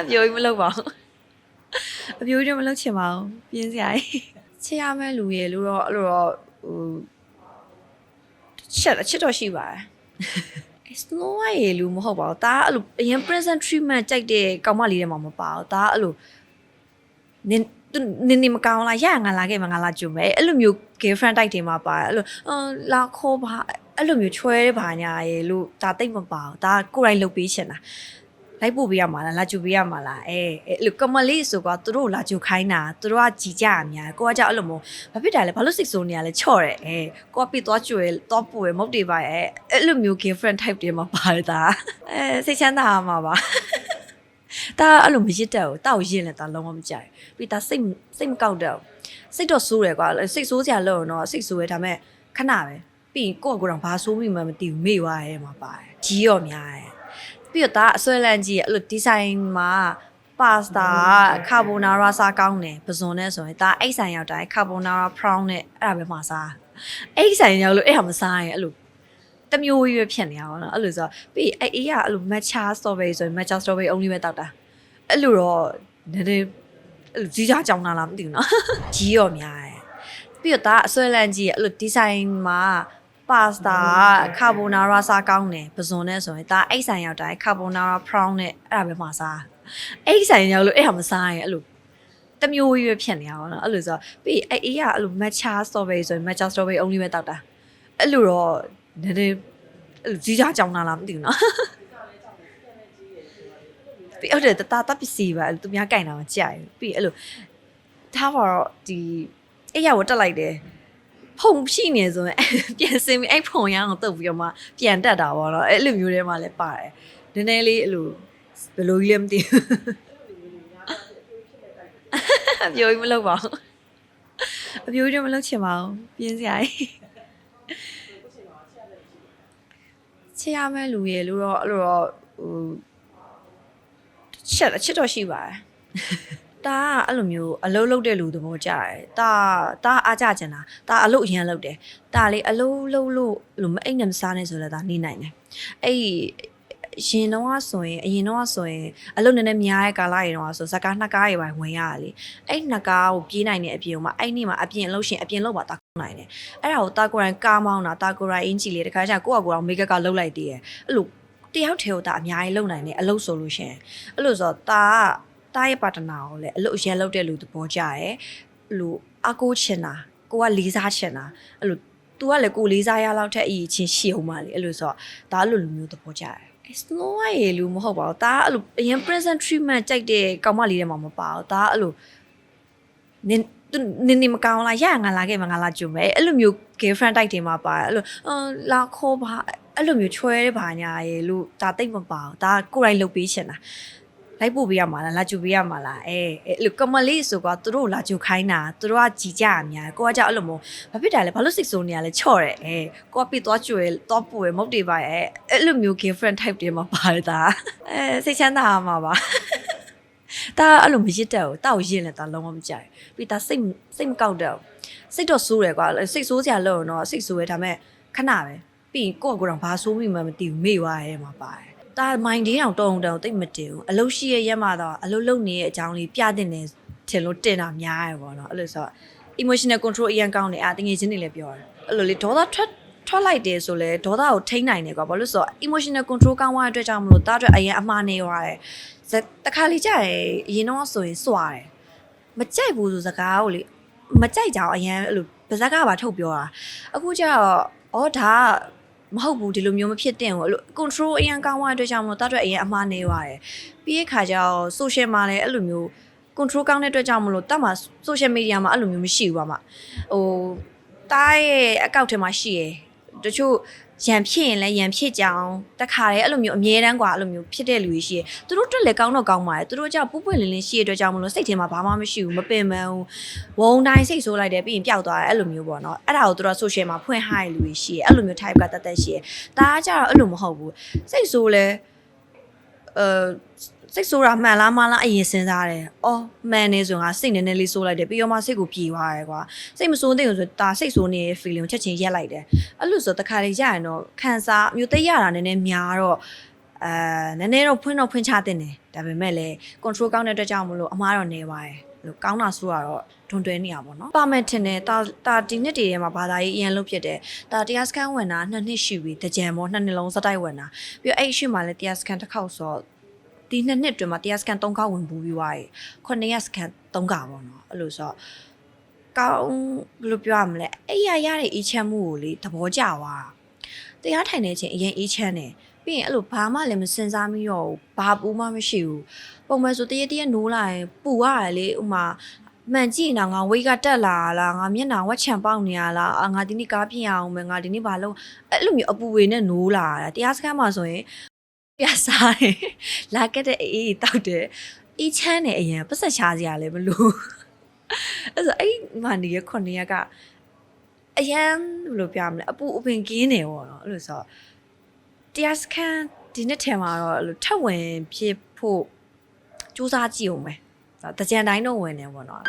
အပြိုကြီးမလုပ်ပါဘူးအပြိုကြီးတော့မလုပ်ချင်ပါဘူးပြင်းစရာကြီးချစ်ရမယ့်လူရေလို့တော့အဲ့လိုတော့ဟိုချက်အချစ်တော့ရှိပါတယ် Snow White ရေလူမဟုတ်ပါဘူးဒါကအဲ့လိုအရင် present treatment ကြိုက်တဲ့ကောင်မလေးတွေမှာမပါဘူးဒါကအဲ့လိုနင်သူနင်နေမကောင်းလားရငါလာခဲ့မငါလာကြုံမယ်အဲ့လိုမျိုး girlfriend တိုက်တွေမှာပါတယ်အဲ့လိုအော်လာခေါ်ပါအဲ့လိုမျိုးချွဲပါညာရေလို့ဒါတိတ်မပါဘူးဒါကိုယ်တိုင်လုပ်ပေးချင်တာ လိုက်ပို့ပေးရမှာလားလာကြူပေးရမှာလားအဲအဲ့လိုကမလေးဆိုကသူတို့လာကြူခိုင်းတာသူတို့ကကြည်ကြရများကိုကကြောက်အဲ့လိုမျိုးဘာဖြစ်တာလဲဘာလို့စိတ်ဆိုးနေရလဲချော့တယ်အဲကိုကပြသွားကြွယ်သွားပို့ရမုတ်တွေပါရဲ့အဲ့လိုမျိုး girlfriend type တွေမှာပါတယ်ဒါအဲစိတ်ချမ်းသာမှာပါဒါအဲ့လိုမရစ်တတ်ဘူးတောက်ရင်လည်းဒါလုံးဝမကြိုက်ပြီးဒါစိတ်စိတ်မကောက်တော့စိတ်တော့ဆိုးတယ်ကွာစိတ်ဆိုးစရာလို့တော့စိတ်ဆိုးရဲဒါမဲ့ခဏပဲပြီးရင်ကိုယ့်ကိုယ်တော့ဘာဆိုးမိမှမသိဘူးမေ့သွားရဲမှာပါတယ်ကြီးရောများရဲ့ ပြီးတော့ဒါအဆွဲလန့်ကြီးအဲ့လိုဒီဇိုင်းမှာပါစတာကာဘိုနာရာစားကောင်းတယ်ပဇွန်နဲ့ဆိုရင်ဒါအိတ်ဆိုင်ရောက်တိုင်းကာဘိုနာရာဖရောင်းနဲ့အဲ့ဒါပဲမှစားအိတ်ဆိုင်ရောက်လို့အဲ့ဒါမစားရင်အဲ့လိုတမျိုးကြီးပဲဖြစ်နေရအောင်နော်အဲ့လိုဆိုတော့ပြီးအဲ့အေးကအဲ့လို matcha strawberry ဆိုရင် matcha strawberry only ပဲတောက်တာအဲ့လိုတော့နည်းနည်းအဲ့လိုကြီးကြကြောင်လာလားမသိဘူးနော်ကြီးရောများတယ်ပြီးတော့ဒါအဆွဲလန့်ကြီးအဲ့လိုဒီဇိုင်းမှာ ပါစတာကာဘိုနာရာစားကောင်းတယ်ပဇွန်နဲ့ဆိုရင်ဒါအိတ်ဆိုင်ရောက်တိုင်းကာဘိုနာရာဖရောင်းနဲ့အဲ့ဒါပဲမှစားအိတ်ဆိုင်ရောက်လို့အဲ့ဒါမစားရင်အဲ့လိုတမျိုးကြီးပဲဖြစ်နေရအောင်နော်အဲ့လိုဆိုတော့ပြီးအဲ့အေးကအဲ့လို matcha strawberry ဆိုရင် matcha strawberry only ပဲတောက်တာအဲ့လိုတော့နည်းနည်းအဲ့လိုကြီးကြကြောင်လာလားမသိဘူးနော်ပြီးဟုတ်တယ်တတာတပ်ပစ္စည်းပါအဲ့လိုသူများကင်တာမကြိုက်ဘူးပြီးအဲ့လိုထားပါတော့ဒီအဲ့ရဝတက်လိုက်တယ် ဖုံရှိနေဆိုရင်ပြန်စင်ပြီးအဲ့ဖုံရအောင်တုတ်ပြီးတော့မှပြန်တက်တာပေါ့နော်အဲ့လိုမျိုးတွေမှလည်းပါတယ်နည်းနည်းလေးအဲ့လိုဘယ်လိုကြီးလဲမသိဘူးအပြိုကြီးမလုပ်ပါဘူးအပြိုကြီးတော့မလုပ်ချင်ပါဘူးပြင်းစရာကြီးချစ်ရမယ့်လူရေလို့တော့အဲ့လိုတော့ဟိုချက်အချစ်တော့ရှိပါတယ် တာကအဲ့လိုမျိုးအလုံးလုံးတဲ့လူသဘောကြတယ်တာတာအားကြကျင်တာတာအလုပ်အရန်လုပ်တယ်တာလေအလုံးလုံးလို့အဲ့လိုမအိမ်နဲ့မစားနဲ့ဆိုလည်းဒါနေနိုင်တယ်အဲ့ရှင်တော့ဆိုရင်အရင်တော့ဆိုရင်အလုပ်နည်းနည်းများတဲ့ကာလတွေတော့ဆိုဇကာနှစ်ကားတွေပဲဝင်ရတာလေအဲ့နှစ်ကားကိုပြေးနိုင်တဲ့အပြင်မှာအဲ့နေ့မှာအပြင်အလုပ်ရှင်အပြင်လုပ်ပါတာနိုင်တယ်အဲ့ဒါကိုတာကိုရိုင်းကားမောင်းတာတာကိုရိုင်းအင်ဂျီလေးတခါကျကိုယ့်အကူအောင်မိတ်ကကလုတ်လိုက်တည်ရအဲ့လိုတယောက်တည်းကိုတာအများကြီးလုပ်နိုင်တယ်အလုပ်ဆိုလို့ရှင်အဲ့လိုဆိုတော့တာက တားရဲ့ပါတနာကိုလည်းအလုပ်အရန်လုပ်တဲ့လူသဘောကြရဲအဲ့လိုအကိုချင်တာကိုကလေးစားချင်တာအဲ့လို तू ကလည်းကိုလေးစားရလောက်တဲ့အရေးချင်းရှိအောင်ပါလေအဲ့လိုဆိုတော့ဒါအဲ့လိုလူမျိုးသဘောကြရဲ Snow White ရေလူမဟုတ်ပါဘူးဒါကအဲ့လိုအရင် present treatment ကြိုက်တဲ့ကောင်မလေးတွေမှာမပါဘူးဒါကအဲ့လိုနင်သူနင်နေမကောင်းလားရငါလာခဲ့မငါလာကြုံမယ်အဲ့လိုမျိုး girlfriend တိုက်တွေမှာပါတယ်အဲ့လိုအော်လာခေါ်ပါအဲ့လိုမျိုးချွဲပါညာရေလို့ဒါတိတ်မပါဘူးဒါကိုယ်တိုင်လုပ်ပေးချင်တာ လိုက်ပို့ပေးရမှာလားလာကြူပေးရမှာလားအဲအဲ့လိုကမလေးဆိုကသူတို့လာကြူခိုင်းတာသူတို့ကကြည်ကြရများကိုကကြောက်အဲ့လိုမျိုးဘာဖြစ်တာလဲဘာလို့စိတ်ဆိုးနေရလဲချော့တယ်အဲကိုကပြသွားကြွယ်သွားပို့ရမုတ်တွေပါရဲ့အဲ့လိုမျိုး girlfriend type တွေမှာပါတယ်ဒါအဲစိတ်ချမ်းသာမှာပါဒါအဲ့လိုမရစ်တတ်ဘူးတောက်ရင်လည်းဒါလုံးဝမကြိုက်ပြီးဒါစိတ်စိတ်မကောက်တော့စိတ်တော့ဆိုးတယ်ကွာစိတ်ဆိုးစရာလို့တော့စိတ်ဆိုးရဲဒါမဲ့ခဏပဲပြီးရင်ကိုယ့်ကိုယ်တော့ဘာဆိုးမိမှမသိဘူးမေ့သွားရဲမှာပါတယ် ဒါမိုင်းတင်းအောင်တုံတုံတိတ်မတင်ဘူးအလုတ်ရှိရဲ့ရက်မှာတော့အလုတ်လုံနေတဲ့အကြောင်းလေးပြတင်နေထင်လို့တင်တာများရပေါ့နော်အဲ့လိုဆိုတော့ emotional control အရင်ကောင်းနေအာတငယ်ချင်းတွေလည်းပြောတယ်အဲ့လိုလေဒေါသထွက်ထွက်လိုက်တယ်ဆိုလဲဒေါသကိုထိန်းနိုင်တယ်ကွာဘာလို့လဲဆိုတော့ emotional control ကောင်းသွားတဲ့အတွက်ကြောင့်မလို့တားအတွက်အရင်အမှားနေသွားတယ်ဇက်တခါလေကြာတယ်အရင်တော့ဆိုရင်စွာတယ်မကြိုက်ဘူးဆိုစကားကိုလေမကြိုက်ကြအောင်အရင်အဲ့လိုပါဇက်ကပါထုတ်ပြောတာအခုကျတော့အော်ဒါက မဟုတ်ဘူးဒီလိုမျိုးမဖြစ်တင်ဘူးအဲ့လို control အရင်ကောင်းသွားတဲ့အတွက်ကြောင့်မလို့တတ်အတွက်အရင်အမှားနေရတယ်ပြီးရဲ့ခါကျတော့ social မှာလည်းအဲ့လိုမျိုး control ကောင်းတဲ့အတွက်ကြောင့်မလို့တတ်မှာ social media မှာအဲ့လိုမျိုးမရှိဘူးပါမဟိုတားရဲ့အကောက်ထဲမှာရှိရယ်တချို့ ရန်ဖြစ်ရင်လည်းရန်ဖြစ်ကြအောင်တခါလေအဲ့လိုမျိုးအမြဲတမ်းกว่าအဲ့လိုမျိုးဖြစ်တဲ့လူတွေရှိရယ်သူတို့တက်လည်းကောင်းတော့ကောင်းပါတယ်သူတို့ကြောင့်ပူပွင့်လင်းလင်းရှိရတဲ့အတွက်ကြောင့်မလို့စိတ်ထဲမှာဘာမှမရှိဘူးမပင်ပန်းဘူးဝုံတိုင်းစိတ်ဆိုးလိုက်တယ်ပြီးရင်ပျောက်သွားတယ်အဲ့လိုမျိုးပေါ့နော်အဲ့ဒါကိုသူတို့ social မှာဖွင့်ဟိုင်းလူတွေရှိရယ်အဲ့လိုမျိုး type ကတတ်တတ်ရှိရယ် ဒါကကြတော့အဲ့လိုမဟုတ်ဘူးစိတ်ဆိုးလဲအဲ စိတ်ဆိုးတာမှန်လားမလားအရင်စဉ်းစားတယ်။အော်မှန်နေဆိုရင်ငါစိတ်နည်းနည်းလေးဆိုးလိုက်တယ်ပြီးတော့မှစိတ်ကိုပြေသွားရဲကွာ။စိတ်မဆိုးသေးဘူးဆိုဒါစိတ်ဆိုးနေတဲ့ feeling ကိုချက်ချင်းရက်လိုက်တယ်။အဲ့လိုဆိုတခါလေရရင်တော့ခံစားမျိုးသိရတာနည်းနည်းများတော့အဲနည်းနည်းတော့ဖွင့်တော့ဖွင့်ချတင်တယ်ဒါပေမဲ့လည်း control ကောင်းတဲ့အတွက်ကြောင့်မလို့အမားတော့နေပါတယ်လို့ကောင်းတာဆိုတော့တွန်တွဲနေရပါတော့ပါမယ်ထင်တယ်တာတာဒီနှစ်တည်းထဲမှာဘာသာရေးအရင်လုပ်ဖြစ်တယ်တာတရားစကန်ဝင်တာနှစ်နှစ်ရှိပြီတကြံမောနှစ်နှစ်လုံးစတိုက်ဝင်တာပြီးတော့အဲ့ရှိမှလည်းတရားစကန်တစ်ခေါက်ဆိုတော့ ဒီနှစ်နှစ်အတွင်းမှာတရားစကန်၃ခေါက်ဝင်ပူပြီးသွားပြီခုနှစ်ရက်စကန်၃ခေါက်ပေါ့နော်အဲ့လိုဆိုတော့ကောင်းဘယ်လိုပြောရမလဲအဲ့ရရတဲ့အေးချမ်းမှုကိုလေသဘောကျသွားတရားထိုင်နေခြင်းအရင်အေးချမ်းတယ်ပြီးရင်အဲ့လိုဘာမှလည်းမစင်စားမိတော့ဘူးဘာပူမှမရှိဘူးပုံမှန်ဆိုတရက်တရက်နိုးလာရင်ပူရတယ်လေဥမာမှန်ကြည့်နေတာငါဝိတ်ကတက်လာလားငါမျက်နှာဝက်ချံပေါက်နေရလားအာငါဒီနေ့ကားပြင်ရအောင်မယ်ငါဒီနေ့ဘာလုပ်အဲ့လိုမျိုးအပူဝေနဲ့နိုးလာတာတရားစခန်းမှာဆိုရင် ပြစားတယ်လာခဲ့တဲ့အေးအေးတောက်တယ်အေးချမ်းတယ်အရင်ပတ်ဆက်ချားစရာလည်းမလိုအဲ့ဆိုအဲ့မနေရခုနှစ်ရက်ကအရန်ဘယ်လိုပြမလဲအပူအပင်ကင်းနေပေါ့နော်အဲ့လိုဆိုတော့တရားစခန်းဒီနှစ်ထဲမှာတော့အဲ့လိုထပ်ဝင်ဖြစ်ဖို့စူးစမ်းကြည့်အောင်ပဲ။ဒါတကြံတိုင်းတော့ဝင်နေပေါ့နော်